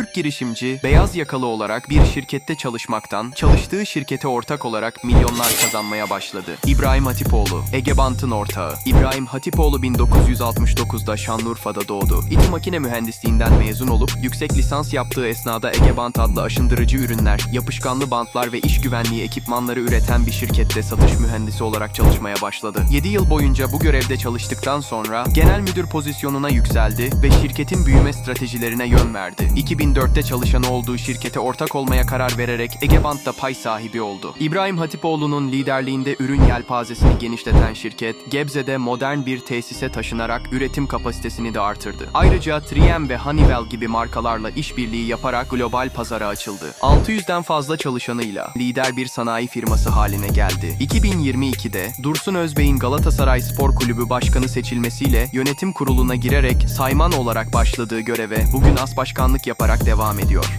Türk girişimci, beyaz yakalı olarak bir şirkette çalışmaktan, çalıştığı şirkete ortak olarak milyonlar kazanmaya başladı. İbrahim Hatipoğlu, Ege Bant'ın ortağı. İbrahim Hatipoğlu 1969'da Şanlıurfa'da doğdu. İTÜ Makine Mühendisliğinden mezun olup yüksek lisans yaptığı esnada Ege Bant adlı aşındırıcı ürünler, yapışkanlı bantlar ve iş güvenliği ekipmanları üreten bir şirkette satış mühendisi olarak çalışmaya başladı. 7 yıl boyunca bu görevde çalıştıktan sonra genel müdür pozisyonuna yükseldi ve şirketin büyüme stratejilerine yön verdi. 2004'te çalışan olduğu şirkete ortak olmaya karar vererek Ege Bant'ta pay sahibi oldu. İbrahim Hatipoğlu'nun liderliğinde ürün yelpazesini genişleten şirket, Gebze'de modern bir tesise taşınarak üretim kapasitesini de artırdı. Ayrıca 3M ve Honeywell gibi markalarla işbirliği yaparak global pazara açıldı. 600'den fazla çalışanıyla lider bir sanayi firması haline geldi. 2022'de Dursun Özbey'in Galatasaray Spor Kulübü başkanı seçilmesiyle yönetim kuruluna girerek sayman olarak başladığı göreve bugün as başkanlık yaparak devam ediyor.